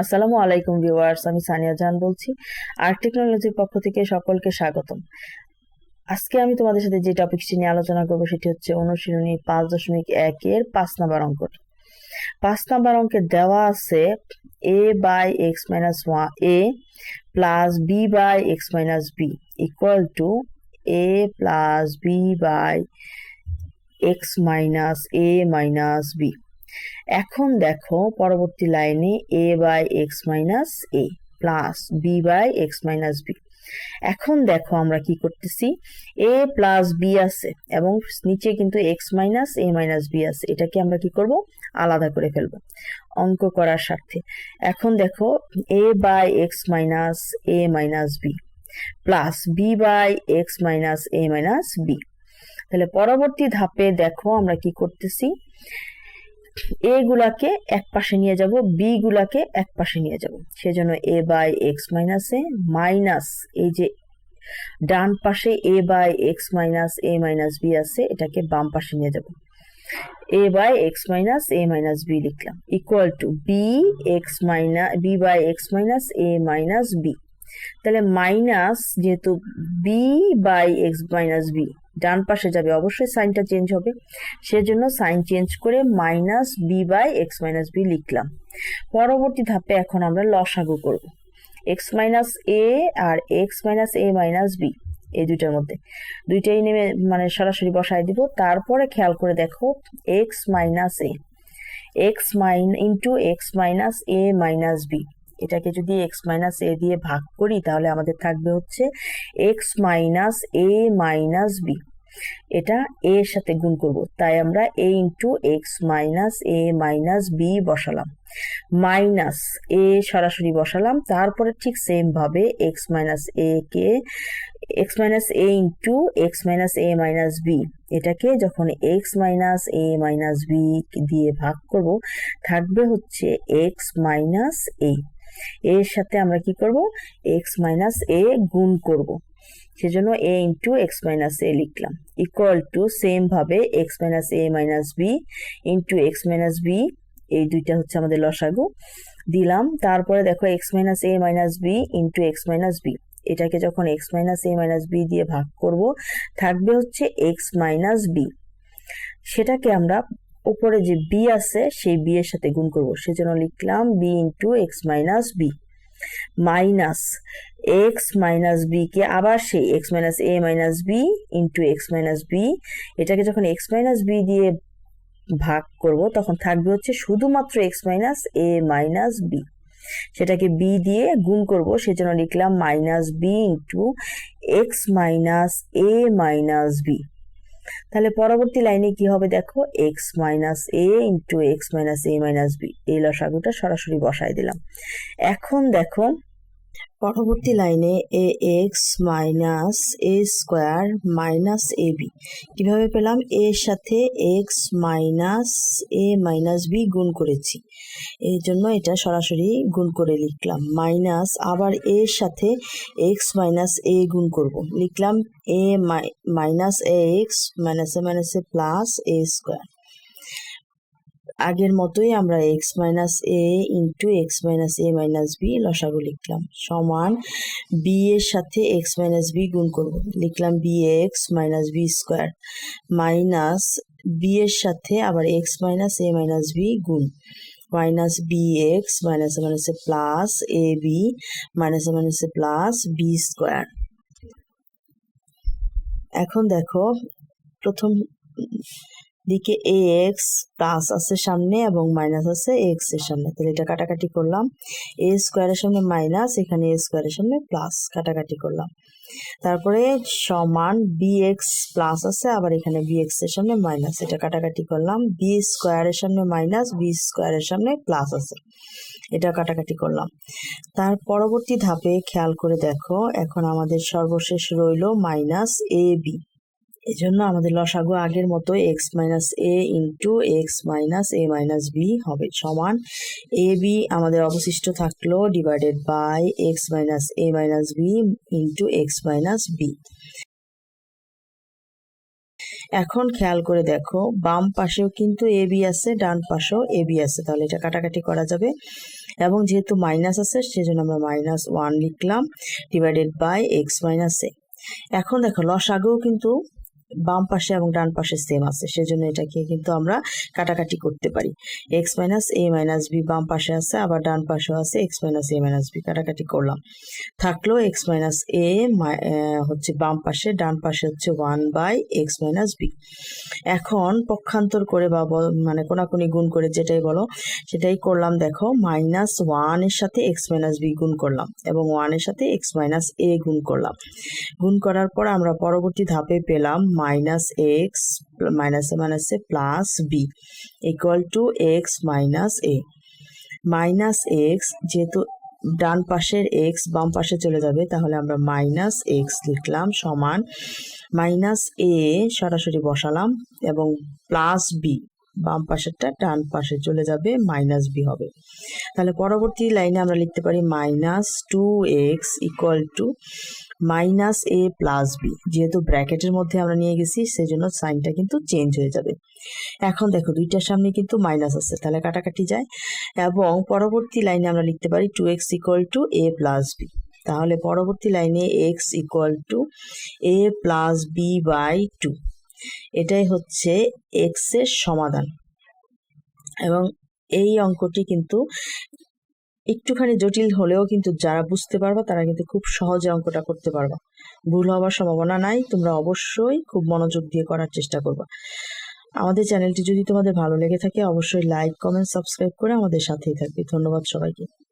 আসসালামু আলাইকুম ভিউয়ার্স, আমি সানিয়া জান বলছি আর্ট টেকনোলজির পক্ষ থেকে সকলকে স্বাগতম। আজকে আমি তোমাদের সাথে যে টপিকটি নিয়ে আলোচনা করব সেটি হচ্ছে অনুশীলনী পাঁচ দশমিক একের পাঁচ নাম্বার অঙ্কটি পাঁচ নাম্বার অঙ্কে দেওয়া আছে A by X minus one A plus B by X minus B equal to A plus B by X minus A minus B এখন দেখো পরবর্তী লাইনে A by X minus A plus B by X minus B এখন দেখো আমরা কি করতেছি? এ plus B আছে এবং নিচে কিন্তু X minus A minus B আছে। এটাকে আমরা কি করব? আলাদা করে ফেলব অঙ্ক করার স্বার্থে। এখন দেখো A by X minus A minus B plus B by X minus A minus B তাহলে পরবর্তী ধাপে দেখো আমরা কি করতেছি? এ গুলাকে এক পাশে নিয়ে যাব বি গুলাকে এক পাশে নিয়ে যাব। সেজন্য A by X minus A minus এই যে ডান পাশে A by X minus A minus B আছে, এটাকে বাম পাশে নিয়ে যাব। A by X minus A minus B লিখলাম। Equal to B X minus B by X minus A minus B তাহলে মাইনাস যেহেতু B by X minus B ডান পাশে যাবে। অবশ্যই সাইনটা চেঞ্জ হবে। সেজন্য সাইন চেঞ্জ করে minus B by X minus B লিখলাম। পরবর্তী ধাপে এখন আমরা লসাগু করব। X minus A R X minus A minus B এই দুইটার মধ্যে। দুইটাই নেমে মানে সরাসরি বসায় দিব। তারপরে খেয়াল করে দেখো X minus A X minus into X minus A minus B এটাকে যদি এক্স মাইনাস এ দিয়ে ভাগ করি, তাহলে আমাদের থাকবে হচ্ছে X minus A minus B এটা এ এর সাথে গুণ করব। তাই আমরা A into X minus A minus B বসালাম। মাইনাস এ সরাসরি বসালাম। তারপরে ঠিক সেম ভাবে x minus A K X minus A into X minus A minus B এটাকে যখন X minus A minus B দিয়ে ভাগ করব, থাকবে হচ্ছে এক্স মাইনাস এ এর সাথে আমরা কি করব? এক্স মাইনাস এ গুণ করব। সেজন্য A into X minus A লিখলাম। ইকুয়াল টু সেম ভাবে X minus A minus B into X minus B এই দুইটা হচ্ছে আমাদের লসাগু। দিলাম। তারপরে দেখো X minus A minus B into X minus B এটাকে যখন X minus A minus B দিয়ে ভাগ করব, থাকবে হচ্ছে এক্স মাইনাস বি সেটাকে আমরা উপরে যে বি আছে, সেই বি এর সাথে গুণ করব। সেজন্য লিখলাম B into X minus B minus X minus B কে আবার সেই X minus A minus B into X minus B এটাকে যখন এক্স মাইনাস বি দিয়ে ভাগ করব, তখন থাকবে হচ্ছে শুধুমাত্র X minus A minus B সেটাকে বি দিয়ে গুণ করব, সেজন্য লিখলাম minus B into X minus A minus B তাহলে পরবর্তী লাইনে কি হবে দেখো? X minus A into X minus A minus B এই লসাগুটা সরাসরি বসায় দিলাম। এখন দেখো পরবর্তী লাইনে A X minus A square minus A B কীভাবে পেলাম? এর সাথে X minus A minus B গুণ করেছি। এই জন্য এটা সরাসরি গুণ করে লিখলাম। মাইনাস আবার এর সাথে এক্স মাইনাস এ গুণ করব। লিখলাম A minus A X minus A minus A plus A square আগের মতোই আমরা X minus A into X minus A minus B লসাগু লিখলাম। সমান বি এর সাথে এক্স মাইনাস বি গুণ করব। লিখলাম B X minus B square minus B এর সাথে আবার X minus A minus B গুণ। মাইনাস বি এক্স মাইনাস মাইনাসে প্লাস এ বি মাইনাস মাইনাসে প্লাস বি স্কোয়ার এখন দেখো, প্রথম দিকে এ এক্স প্লাস আছে সামনে এবং মাইনাস আছে এক্সের সামনে। তাহলে এটা কাটাকাটি করলাম। এ স্কোয়ারের সামনে মাইনাস এখানে এ স্কোয়ারের সামনে প্লাস কাটাকাটি করলাম। তারপরে সমান বি এক্স প্লাস আছে, আবার এখানে বি এক্সের সামনে মাইনাস এটা কাটাকাটি করলাম। বি স্কোয়ারের সামনে মাইনাস বি স্কোয়ারের সামনে প্লাস আছে, এটা কাটাকাটি করলাম। তার পরবর্তী ধাপে খেয়াল করে দেখো, এখন আমাদের সর্বশেষ রইল মাইনাস এ বি এই জন্য আমাদের লসাগু আগের মতো X minus A into X minus A minus B হবে সমান এ বি আমাদের অবশিষ্ট থাকল divided by X minus A minus B into X minus B এখন খেয়াল করে দেখো, বাম পাশেও কিন্তু এ বি আছে, ডান পাশেও এ বি আছে, তাহলে এটা কাটাকাটি করা যাবে। এবং যেহেতু মাইনাস আছে, সেজন্য আমরা মাইনাস ওয়ান লিখলাম divided by X minus A এখন দেখো, লসাগুও কিন্তু বাম পাশে এবং ডান পাশে সেম আছে। সেজন্য এটাকে কিন্তু আমরা কাটাকাটি করতে পারি। X minus A minus B বাম পাশে আছে, আবার ডান পাশেও আছে X minus A minus B কাটাকাটি করলাম। থাকল এক্স মাইনাস এ, হচ্ছে বাম পাশে, ডান পাশে হচ্ছে one by X minus B এখন পক্ষান্তর করে বা মানে কোনাকুনি গুণ করে যেটাই বলো, সেটাই করলাম দেখো মাইনাস ওয়ানের সাথে এক্স মাইনাস বি গুণ করলাম এবং ওয়ানের সাথে এক্স মাইনাস এ গুণ করলাম। গুণ করার পর আমরা পরবর্তী ধাপে পেলাম মাইনাস এক্স মাইনাসে মাইনাসে plus B equal to X minus A minus X যেহেতু ডান পাশের এক্স বাম পাশে চলে যাবে, তাহলে আমরা মাইনাস এক্স লিখলাম সমান মাইনাস এ সরাসরি বসালাম এবং প্লাস বি বাম পাশেরটা ডান পাশে চলে যাবে মাইনাস বি হবে। তাহলে পরবর্তী লাইনে আমরা লিখতে পারি minus two X equal to minus A plus B যেহেতু ব্র্যাকেটের মধ্যে আমরা নিয়ে গেছি, সেজন্য সাইনটা কিন্তু চেঞ্জ হয়ে যাবে। এখন দেখো, দুইটার সামনে কিন্তু মাইনাস আছে, তাহলে কাটাকাটি যায়। এবং পরবর্তী লাইনে আমরা লিখতে পারি two X equal to A plus B তাহলে পরবর্তী লাইনে X equal to A plus B by two এটাই হচ্ছে এক্সের সমাধান। এবং এই অঙ্কটি কিন্তু একটুখানি জটিল হলেও কিন্তু যারা বুঝতে পারবা, তারা কিন্তু খুব সহজে অঙ্কটা করতে পারবা। ভুল হওয়ার সম্ভাবনা নাই, তোমরা অবশ্যই খুব মনোযোগ দিয়ে করার চেষ্টা করবা। আমাদের চ্যানেলটি যদি তোমাদের ভালো লেগে থাকে, অবশ্যই লাইক, কমেন্ট, সাবস্ক্রাইব করে আমাদের সাথেই থাকবে। ধন্যবাদ সবাইকে।